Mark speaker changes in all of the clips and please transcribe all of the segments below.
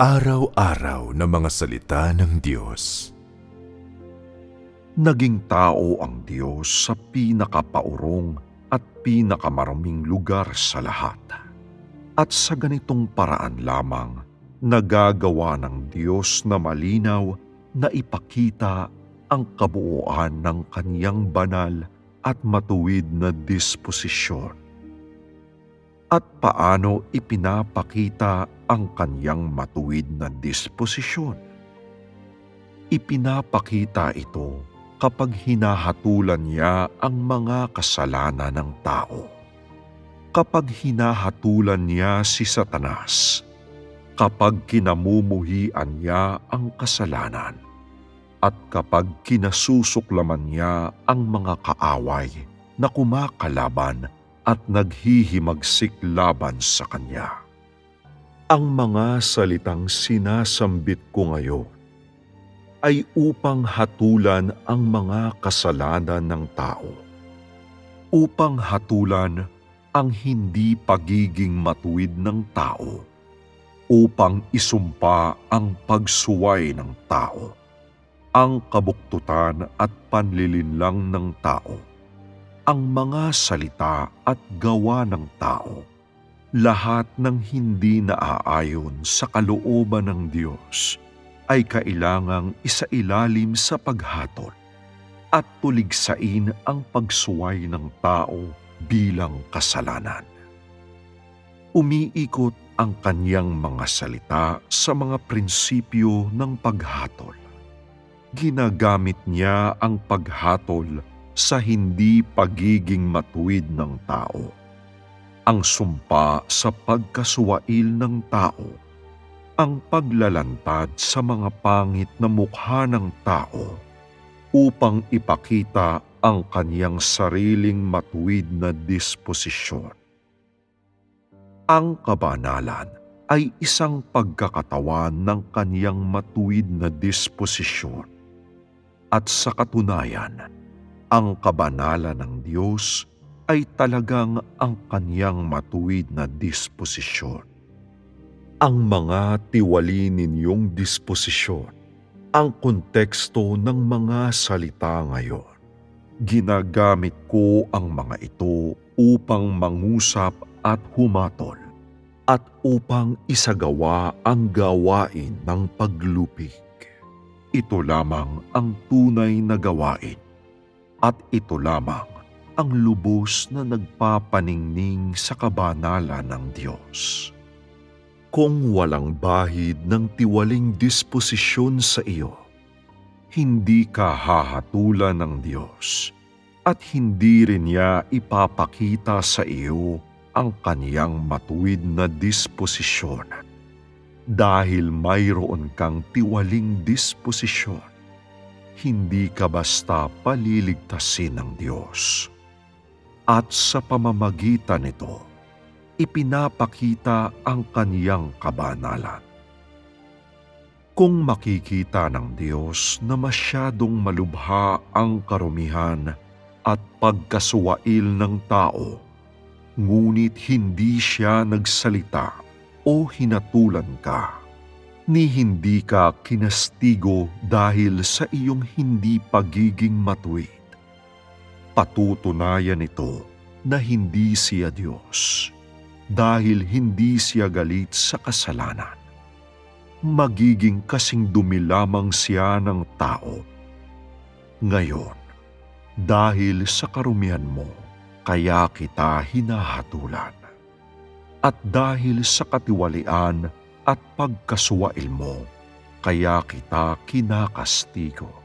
Speaker 1: Pang-araw-araw na mga salita ng Diyos.
Speaker 2: Naging tao ang Diyos sa pinakapaurong at pinakamaruming lugar sa lahat. At sa ganitong paraan lamang, nagagawa ng Diyos na malinaw na ipakita ang kabuuan ng kaniyang banal at matuwid na disposisyon. At paano ipinapakita ang kaniyang matuwid na disposisyon? Ipinapakita ito kapag hinahatulan niya ang mga kasalanan ng tao. Kapag hinahatulan niya si Satanas, kapag kinamumuhian niya ang kasalanan, at kapag kinasusuklaman niya ang mga kaaway na kumakalaban at naghihimagsik laban sa kanya. Ang mga salitang sinasambit ko ngayon ay upang hatulan ang mga kasalanan ng tao. Upang hatulan ang hindi pagiging matuwid ng tao. Upang isumpa ang pagsuway ng tao. Ang kabuktutan at panlilinlang ng tao. Ang mga salita at gawa ng tao. Lahat ng hindi naaayon sa kalooban ng Diyos ay kailangang isailalim sa paghatol at tuligsain ang pagsuway ng tao bilang kasalanan. Umiikot ang kanyang mga salita sa mga prinsipyo ng paghatol. Ginagamit niya ang paghatol sa hindi pagiging matuwid ng tao. Ang sumpa sa pagkasuwail ng tao ang paglalantad sa mga pangit na mukha ng tao upang ipakita ang kaniyang sariling matuwid na disposisyon. Ang kabanalan ay isang pagkakatawan ng kaniyang matuwid na disposisyon. At sa katunayan, ang kabanalan ng Diyos ay talagang ang kaniyang matuwid na disposisyon ang mga tiwali ninyong disposisyon, ang konteksto ng mga salita ngayon. Ginagamit ko ang mga ito upang mangusap at humatol at upang isagawa ang gawain ng paglupig. Ito lamang ang tunay na gawain at ito lamang ang lubos na nagpapaningning sa kabanalan ng Diyos kung walang bahid ng tiwaling disposisyon sa iyo, hindi ka hahatulan ng Diyos at hindi rin niya ipapakita sa iyo ang kaniyang matuwid na disposisyon. Dahil mayroon kang tiwaling disposisyon, hindi ka basta paliligtasin ng Diyos. At sa pamamagitan nito, ipinapakita ang kaniyang kabanalan. Kung makikita ng Diyos na masyadong malubha ang karumihan at pagkasuwail ng tao, ngunit hindi siya nagsalita o hinatulan ka, ni hindi ka kinastigo dahil sa iyong hindi pagiging matuwid. Patutunayan ito na hindi siya Diyos dahil hindi siya galit sa kasalanan. Magiging kasing dumi lamang siya ng tao. Ngayon, dahil sa karumihan mo, kaya kita hinahatulan. At dahil sa katiwalian at pagkasuwail mo, kaya kita kinakastigo.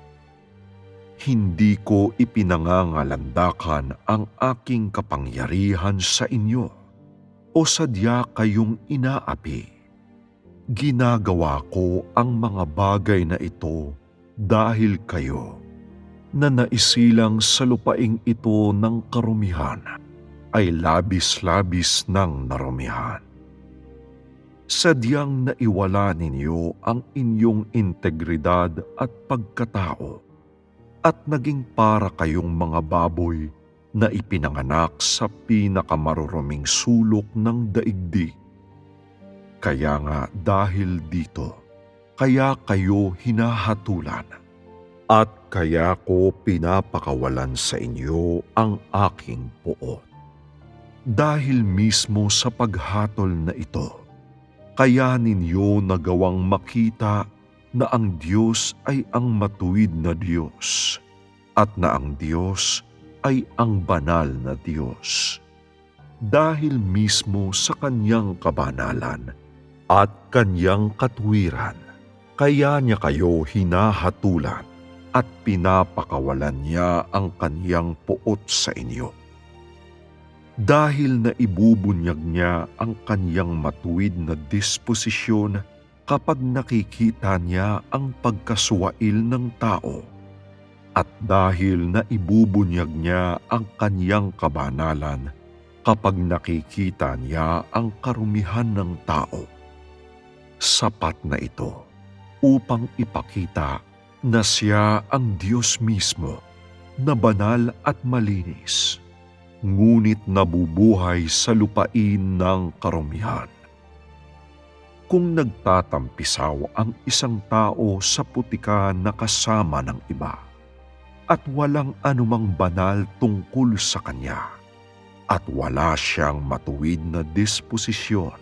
Speaker 2: Hindi ko ipinangangalandakan ang aking kapangyarihan sa inyo o sadya kayong inaapi. Ginagawa ko ang mga bagay na ito dahil kayo na naisilang sa lupaing ito ng karumihan ay labis-labis ng narumihan. Sadyang naiwala ninyo ang inyong integridad at pagkatao at naging para kayong mga baboy na ipinanganak sa pinakamaruruming sulok ng daigdig. Kaya nga dahil dito, kaya kayo hinahatulan. At kaya ko pinapakawalan sa inyo ang aking puot. Dahil mismo sa paghatol na ito, kaya ninyo nagawang makita na ang Diyos ay ang matuwid na Diyos at na ang Diyos ay ang banal na Diyos. Dahil mismo sa kanyang kabanalan at kanyang katwiran, kaya niya kayo hinahatulan at pinapakawalan niya ang kanyang puot sa inyo. Dahil na ibubunyag niya ang kanyang matuwid na disposisyon kapag nakikita niya ang pagkaswail ng tao at dahil na ibubunyag niya ang kanyang kabanalan kapag nakikita niya ang karumihan ng tao. Sapat na ito upang ipakita na siya ang Diyos mismo na banal at malinis, ngunit nabubuhay sa lupain ng karumihan. Kung nagtatampisaw ang isang tao sa putikan na kasama ng iba, at walang anumang banal tungkol sa kanya, at wala siyang matuwid na disposisyon,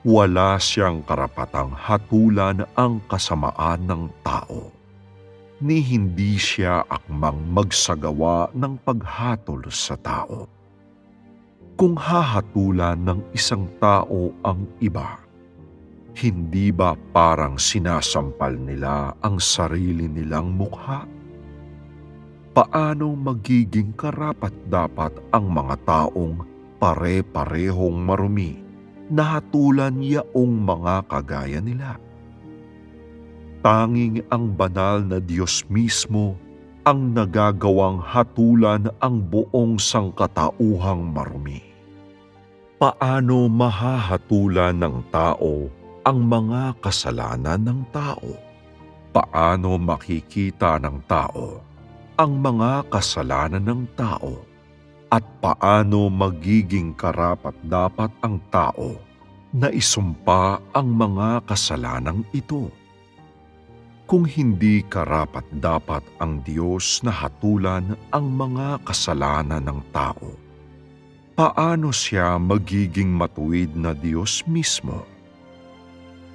Speaker 2: wala siyang karapatang hatulan ang kasamaan ng tao, ni hindi siya akmang magsagawa ng paghatol sa tao. Kung hahatulan ng isang tao ang iba, hindi ba parang sinasampal nila ang sarili nilang mukha? Paano magiging karapat dapat ang mga taong pare-parehong marumi na hatulan yaong mga kagaya nila? Tanging ang banal na Diyos mismo ang nagagawang hatulan ang buong sangkatauhang marumi. Paano mahahatulan ng tao ang mga kasalanan ng tao? Paano makikita ng tao ang mga kasalanan ng tao? At paano magiging karapat dapat ang tao na isumpa ang mga kasalanang ito? Kung hindi karapat dapat ang Diyos na hatulan ang mga kasalanan ng tao, paano siya magiging matuwid na Diyos mismo?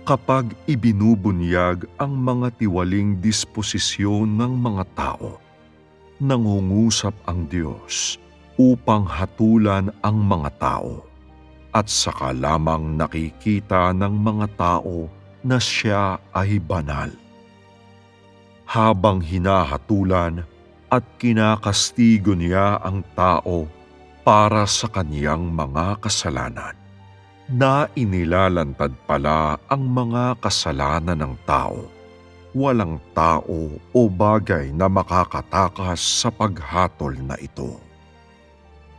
Speaker 2: Kapag ibinubunyag ang mga tiwaling disposisyon ng mga tao, nangungusap ang Diyos upang hatulan ang mga tao at saka lamang nakikita ng mga tao na siya ay banal. Habang hinahatulan at kinakastigo niya ang tao para sa kaniyang mga kasalanan, na inilalantad pala ang mga kasalanan ng tao walang tao o bagay na makakatakas sa paghatol na ito.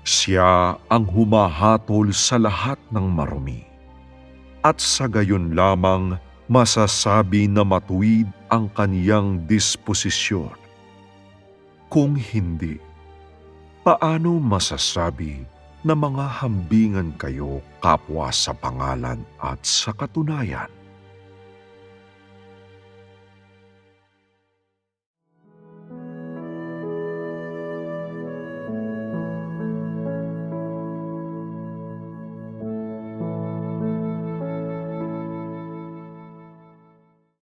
Speaker 2: Siya ang humahatol sa lahat ng marumi. At sa gayon lamang masasabi na matuwid ang kaniyang disposisyon. Kung hindi, paano masasabi na mga hambingan kayo kapwa sa pangalan at sa katunayan?